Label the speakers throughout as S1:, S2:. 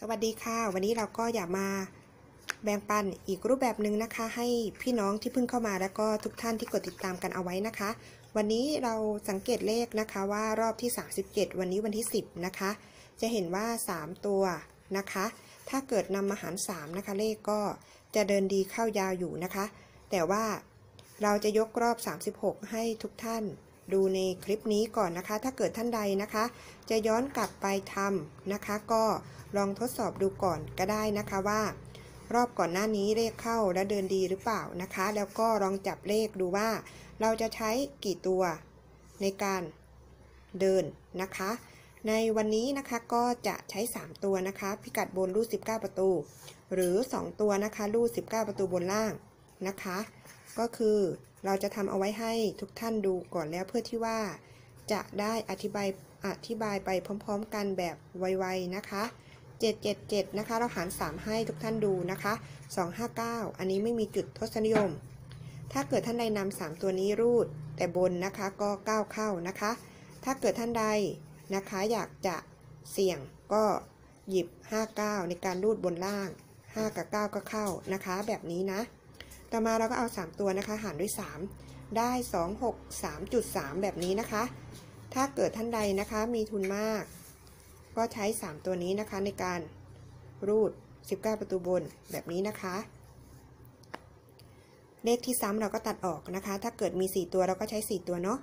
S1: สวัสดีค่ะ วันนี้เราก็อยากมาแบ่งปันอีกรูปแบบหนึ่งนะคะ ให้พี่น้องที่เพิ่งเข้ามาแล้วก็ทุกท่านที่กดติดตามกันเอาไว้นะคะ วันนี้เราสังเกตเลขนะคะว่ารอบที่ 37 วันนี้วันที่ 10 นะคะ จะเห็นว่า 3 ตัวนะคะ ถ้าเกิดนำมาหาร 3 นะคะ เลขก็จะเดินดีเข้ายาวอยู่นะคะ แต่ว่าเราจะยกรอบ 36 ให้ทุกท่าน ดูในคลิปนี้ก่อนนะคะ ถ้าเกิดท่านใดนะคะ จะย้อนกลับไปทำนะคะ ก็ลองทดสอบดูก่อนก็ได้นะคะว่า รอบก่อนหน้านี้เลขเข้าและเดินดีหรือเปล่านะคะ แล้วก็ลองจับเลขดูว่า เราจะใช้กี่ตัวในการเดินนะคะ ในวันนี้นะคะก็จะใช้ 3 ตัวนะคะ พิกัดบนรูด19 ประตู หรือ 2 ตัวนะคะรูด19 ประตูบนล่างนะคะ ก็คือเราจะทำเอาไว้ให้ทุกท่านดูก่อนแล้วเพื่อที่ว่าจะได้อธิบายอธิบายไปพร้อม ๆ กันแบบไวๆนะคะ 777 นะคะ เราหาร 3 ให้ทุกท่านดูนะคะ 259 อันนี้ไม่มีจุดทศนิยม ถ้าเกิดท่านใดนำ3ตัวนี้รูดแต่บนนะคะก็9เข้านะคะ ถ้าเกิดท่านใดนะคะอยากจะเสี่ยงก็หยิบ 59 ในการรูดบนล่าง 5 กับ 9 ก็เข้านะคะ แบบนี้นะ ต่อมาเราก็เอา 3 ตัวนะคะ หารด้วย 3 ได้ 2 6 3.3 แบบนี้นะคะ ถ้าเกิดท่านใดนะคะมีทุนมาก ก็ใช้ 3 ตัวนี้นะคะในการรูด 19 ประตูบนแบบนี้นะคะ เลขที่ซ้ำเราก็ตัดออกนะคะ ถ้าเกิดมี 4 ตัวเราก็ใช้ 4 ตัวเนาะ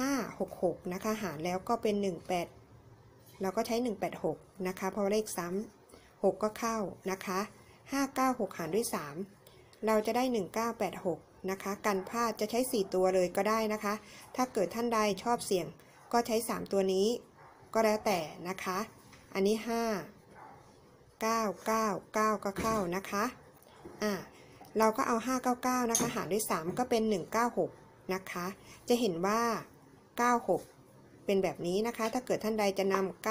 S1: 5 6 6 นะคะ หารแล้วก็เป็น 18 เราก็ใช้ 186 นะคะ เพราะเลขซ้ำ6 ก็เข้านะคะ 5 9 6 หารด้วย 3 เราจะได้ 1986 นะคะ กันพลาดจะใช้ 4 ตัวเลยก็ได้นะคะ ถ้าเกิดท่านใดชอบเสี่ยงก็ใช้ 3 ตัวนี้ ก็แล้วแต่นะคะ อันนี้ 5 9 9 9 ก็เข้านะคะอ่าเราก็เอา 599 นะคะ หารด้วย 3 ก็เป็น 196 นะคะ จะเห็นว่า 96 เป็นแบบนี้นะคะ ถ้าเกิดท่านใดจะนำ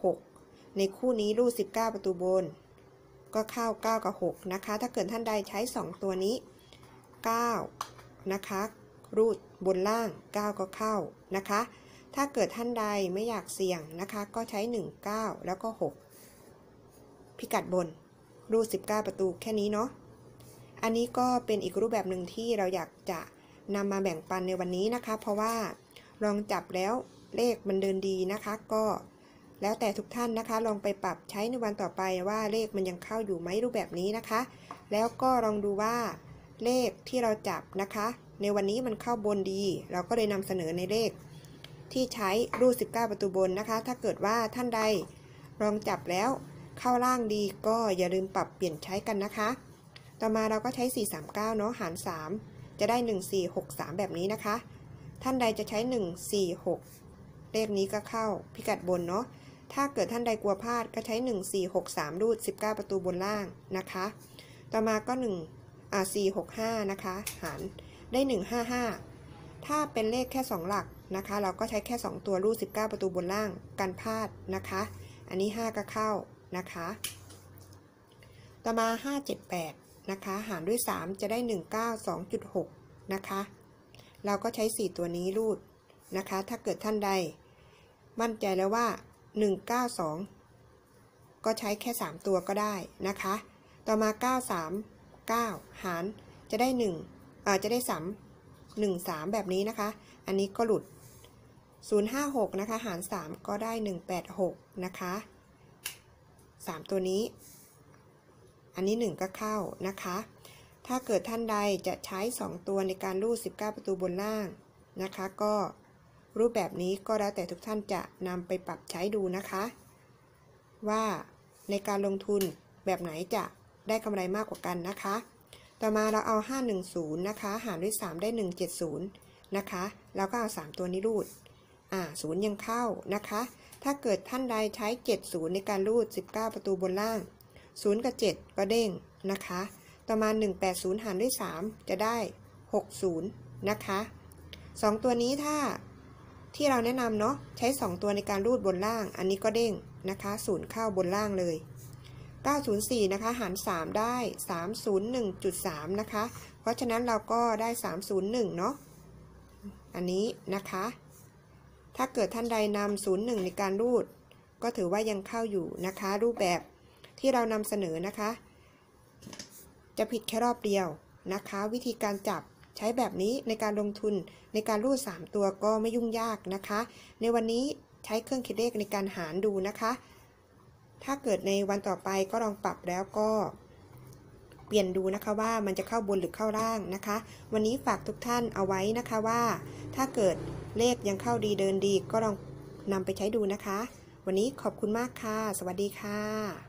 S1: 96 ในคู่นี้รูด19 ประตูบน ก็เข้า 9 กับ 6 นะคะ ถ้าเกิดท่านใดใช้ 2 ตัวนี้ 9 นะคะ รูดบนล่าง 9 ก็เข้านะคะ ถ้าเกิดท่านใดไม่อยากเสี่ยงนะคะ ก็ใช้ 1 9 แล้วก็ 6 พิกัดบน รูด 19 ประตูแค่นี้เนาะ อันนี้ก็เป็นอีกรูปแบบหนึ่งที่เราอยากจะนำมาแบ่งปันในวันนี้นะคะ เพราะว่าลองจับแล้วเลขมันเดินดีนะคะ ก็ แล้วแต่ทุกท่านนะคะ ลองไปปรับใช้ในวันต่อไปว่าเลขมันยังเข้าอยู่ไหมรูปแบบนี้นะคะ แล้วก็ลองดูว่าเลขที่เราจับนะคะ ในวันนี้มันเข้าบนดี เราก็เลยนำเสนอในเลข ที่ใช้รูด19 ประตูบนนะคะ ถ้าเกิดว่าท่านใดลองจับแล้วเข้าล่างดีก็อย่าลืมปรับเปลี่ยนใช้กันนะคะ ต่อมาเราก็ใช้ 439 เนาะหาร 3 จะได้ 1463 แบบนี้นะคะ ท่านใดจะใช้ 146 เลขนี้ก็เข้าพิกัดบนเนาะ ถ้าเกิดท่านใดกลัวพลาดก็ใช้ 1463 รูด 19 ประตูบนล่างนะคะ ต่อมาก็1อ่า465 นะคะ หารได้ 155 ถ้าเป็นเลขแค่ 2 หลักนะคะ เราก็ใช้แค่ 2 ตัวรูด 19 ประตูบนล่างกันพลาดนะคะ อันนี้ 5 ก็เข้านะคะ ต่อมา 578 นะคะ หารด้วย 3 จะได้ 192.6 นะคะ เราก็ใช้ 4 ตัวนี้รูดนะคะ ถ้าเกิดท่านใด มั่นใจแล้วว่า 192 ก็ใช้แค่ 3 ตัวก็ได้นะคะ ต่อมา 939 หารจะได้1อ่าจะได้ 3 1 3 แบบนี้นะคะ อันนี้ก็หลุด 056 นะคะ หาร 3 ก็ได้ 186 นะคะ 3 ตัวนี้ อันนี้ 1 ก็เข้านะคะ ถ้าเกิดท่านใดจะใช้ 2 ตัวในการรูด19 ประตูบนล่างนะคะ ก็ รูปแบบนี้ก็แล้วแต่ทุกท่านจะนำไปปรับใช้ดูนะคะ ว่าในการลงทุนแบบไหนจะได้กำไรมากกว่ากันนะคะ ต่อมาเราเอา 510 นะคะ หารด้วย 3 ได้ 170 นะคะแล้วก็เอา 3 ตัวนี้รูด อ่าศูนย์ยังเข้านะคะ ถ้าเกิดท่านใดใช้ 70 ในการรูด 19 ประตูบนล่าง 0 กับ 7 ก็เด้งนะคะ ต่อมา 180 หารด้วย 3 จะได้ 60 นะคะ 2 ตัวนี้ถ้า ที่เราแนะนำเนาะใช้ 2 ตัวในการรูดบนล่าง อันนี้ก็เด้งนะคะศูนย์เข้าบนล่างเลย 904 นะคะ หาร 3 ได้ 301.3 นะคะ เพราะฉะนั้นเราก็ได้ 301 เนาะอันนี้นะคะ ถ้าเกิดท่านใดนำ01 ในการรูด ก็ถือว่ายังเข้าอยู่นะคะ รูปแบบที่เรานำเสนอนะคะ จะผิดแค่รอบเดียวนะคะ วิธีการจับ ใช้แบบนี้ในการลงทุนในการรูด 3 ตัวก็ไม่ยุ่งยากนะคะ ในวันนี้ใช้เครื่องคิดเลขในการหารดูนะคะ ถ้าเกิดในวันต่อไปก็ลองปรับแล้วก็เปลี่ยนดูนะคะว่ามันจะเข้าบนหรือเข้าล่างนะคะ วันนี้ฝากทุกท่านเอาไว้นะคะว่า ถ้าเกิดเลขยังเข้าดีเดินดีก็ลองนำไปใช้ดูนะคะ วันนี้ขอบคุณมากค่ะ สวัสดีค่ะ